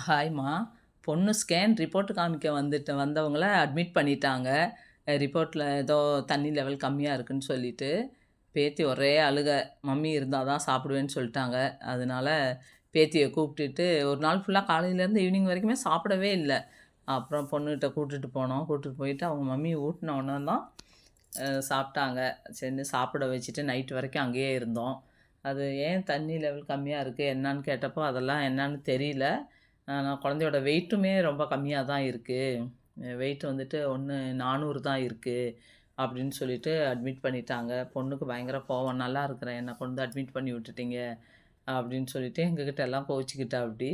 ஹாய்மா பொண்ணு scan report காமிக்க வந்துட்டு வந்தவங்கள அட்மிட் பண்ணிட்டாங்க. ரிப்போர்ட்டில் ஏதோ தண்ணி லெவல் கம்மியாக இருக்குன்னு சொல்லிட்டு பேத்தி ஒரே அழுக மம்மி இருந்தால் தான் சாப்பிடுவேன்னு சொல்லிட்டாங்க. அதனால பேத்தியை கூப்பிட்டுட்டு ஒரு நாள் ஃபுல்லாக காலையிலேருந்து ஈவினிங் வரைக்குமே சாப்பிடவே இல்லை. அப்புறம் பொண்ணுகிட்ட கூப்பிட்டுட்டு போனோம். கூப்பிட்டு போயிட்டு அவங்க மம்மி ஊட்டின உடனே தான் சாப்பிட்டாங்க. சரி சாப்பிட வச்சுட்டு நைட் வரைக்கும் அங்கேயே இருந்தோம். அது ஏன் தண்ணி லெவல் கம்மியாக இருக்குது என்னன்னு கேட்டப்போ அதெல்லாம் என்னன்னு தெரியல. நான் குழந்தையோட வெயிட்டுமே ரொம்ப கம்மியாக தான் இருக்குது வெயிட் வந்துட்டு ஒன்று நானூறு தான் இருக்குது அப்படின்னு சொல்லிட்டு அட்மிட் பண்ணிட்டாங்க. பொண்ணுக்கு பயங்கர கோவம் நல்லா இருக்கிறேன் என்னை கொண்டு அட்மிட் பண்ணி விட்டுட்டீங்க அப்படின்னு சொல்லிட்டு எங்ககிட்ட எல்லாம் கோவிச்சிக்கிட்டா அப்படி.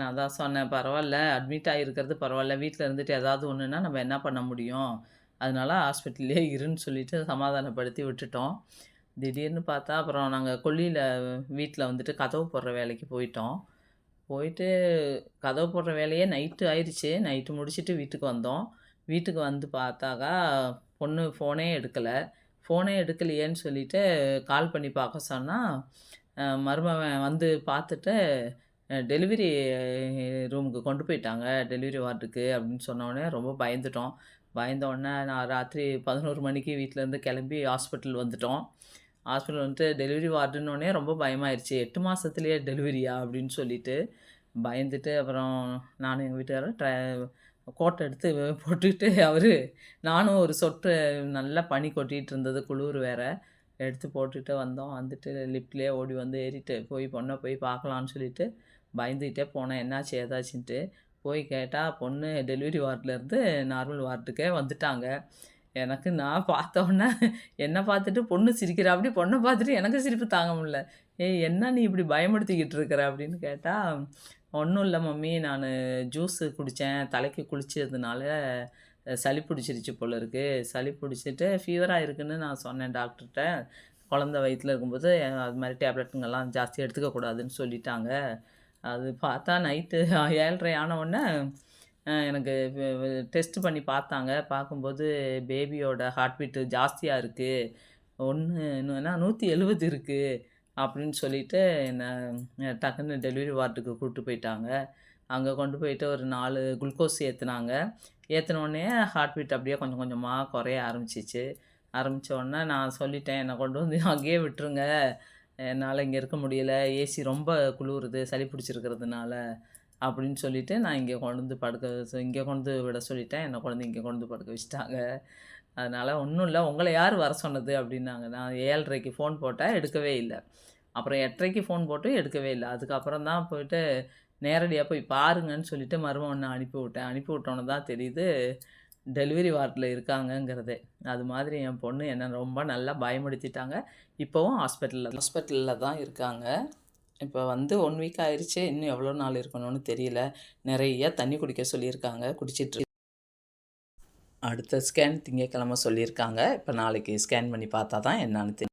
நான் தான் சொன்னேன் பரவாயில்ல அட்மிட் ஆகிருக்கிறது பரவாயில்ல. வீட்டில் இருந்துட்டு ஏதாவது ஒன்றுனா நம்ம என்ன பண்ண முடியும்? அதனால ஹாஸ்பிட்டல்லே இருன்னு சொல்லிட்டு சமாதானப்படுத்தி விட்டுட்டோம். திடீர்னு பார்த்தா அப்புறம் நாங்கள் கொல்லியில் வீட்டில் வந்துட்டு கதவு போடுற வேலைக்கு போயிட்டோம். போயிட்டு கதவு போடுற வேலையே நைட்டு ஆயிடுச்சு நைட்டு முடிச்சுட்டு வீட்டுக்கு வந்தோம். வீட்டுக்கு வந்து பார்த்தாக்கா பொண்ணு ஃபோனே எடுக்கலை. ஃபோனே எடுக்கலையேன்னு சொல்லிட்டு கால் பண்ணி பார்க்க சொன்னால் மருமவன் வந்து பார்த்துட்டு டெலிவரி ரூமுக்கு கொண்டு போயிட்டாங்க. டெலிவரி வார்டுக்கு அப்படின்னு சொன்னோடனே ரொம்ப பயந்துட்டோம். பயந்தோடனே நான் ராத்திரி பதினோரு மணிக்கு வீட்டிலேருந்து கிளம்பி ஹாஸ்பிட்டல் வந்துட்டோம். ஹாஸ்பிட்டல் வந்துட்டு டெலிவரி வார்டுன்னொடனே ரொம்ப பயமாயிருச்சு. எட்டு மாதத்துலேயே டெலிவரியா? அப்படின்னு சொல்லிட்டு பயந்துட்டு அப்புறம் நானும் எங்கள் வீட்டுக்காரர் ட்ர கோட்டை எடுத்து போட்டுக்கிட்டு அவர் நானும் ஒரு சொட்டு நல்லா பனி கொட்டிகிட்டு இருந்தது. குளிர் வேற. எடுத்து போட்டுட்டு வந்தோம். வந்துட்டு லிஃப்ட்லேயே ஓடி வந்து ஏறிட்டு போய் பொண்ணை போய் பார்க்கலான்னு சொல்லிட்டு பயந்துக்கிட்டே போனேன். என்னாச்சு ஏதாச்சுன்ட்டு. போய் கேட்டால் பொண்ணு டெலிவரி வார்டிலேருந்து நார்மல் வார்டுக்கே வந்துட்டாங்க. எனக்கு நான் பார்த்த என்னை பார்த்துட்டு பொண்ணு சிரிக்கிறா அப்படி பொண்ணை பார்த்துட்டு எனக்கு சிரிப்பு தாங்க முடில ஏய் என்ன நீ இப்படி பயமுடுத்திக்கிட்டு இருக்கிற அப்படின்னு கேட்டால் ஒன்றும் இல்லை மம்மி நான் ஜூஸு குடித்தேன் தலைக்கு குளிச்சதுனால சளி பிடிச்சிருச்சு போல இருக்குது சளி பிடிச்சிட்டு ஃபீவராக இருக்குன்னு நான் சொன்னேன் டாக்டர்கிட்ட குழந்த வயிற்றில் இருக்கும்போது அது மாதிரி டேப்லெட்டுங்கெல்லாம் ஜாஸ்தி எடுத்துக்கக்கூடாதுன்னு சொல்லிட்டாங்க. அது பார்த்தா நைட்டு ஏழ்ரை ஆன உடனே எனக்கு டெஸ்ட் பண்ணி பார்த்தாங்க. பார்க்கும்போது பேபியோட ஹார்ட் பீட்டு ஜாஸ்தியாக இருக்குது ஒன்று என்னன்னா நூற்றி எழுபது இருக்குது அப்படின்னு சொல்லிட்டு என்னை டக்குன்னு டெலிவரி வார்டுக்கு கூப்பிட்டு போயிட்டாங்க. அங்கே கொண்டு போயிட்டு ஒரு நாலு குளுக்கோஸ் ஏற்றுனாங்க ஏற்றினோடனே ஹார்ட் பீட் அப்படியே கொஞ்சம் கொஞ்சமாக குறைய ஆரம்பிச்சிச்சு. ஆரம்பித்த உடனே நான் சொல்லிட்டேன் என்னை கொண்டு வந்து அங்கேயே விட்டுருங்க. என்னால் இங்கே இருக்க முடியல. ஏசி ரொம்ப குளிருது சளி பிடிச்சிருக்கிறதுனால. அப்படின்னு சொல்லிவிட்டு நான் இங்கே கொண்டு வந்து படுக்க இங்கே கொண்டு விட சொல்லிட்டேன். என்னை கொண்டு இங்கே கொண்டு படுக்க வச்சுட்டாங்க. அதனால் ஒன்றும் இல்லை. உங்களை யார் வர சொன்னது அப்படின்னாங்க. நான் ஏழரைக்கு ஃபோன் போட்டேன் எடுக்கவே இல்லை. அப்புறம் எட்டரைக்கு ஃபோன் போட்டு எடுக்கவே இல்லை. அதுக்கப்புறம் தான் போயிட்டு நேரடியாக போய் பாருங்கன்னு சொல்லிட்டு மருமகனை அனுப்பி விட்டேன். அனுப்பி விட்டோன்னு தான் தெரியுது. டெலிவரி வார்டில் இருக்காங்கங்கிறதே. அது மாதிரி என் பொண்ணு என்னை ரொம்ப நல்லா பயமுடுத்திட்டாங்க இப்போவும் ஹாஸ்பிட்டலில் ஹாஸ்பிட்டலில் தான் இருக்காங்க. இப்போ வந்து ஒன் வீக் ஆயிடுச்சு இன்னும் எவ்வளோ நாள் இருக்கணும்னு தெரியல. நிறைய தண்ணி குடிக்க சொல்லியிருக்காங்க. குடிச்சிட்டு அடுத்த ஸ்கேன் திங்கக்கிழமை சொல்லியிருக்காங்க. இப்போ நாளைக்கு ஸ்கேன் பண்ணி பார்த்தா தான் என்னன்னு தெரியும்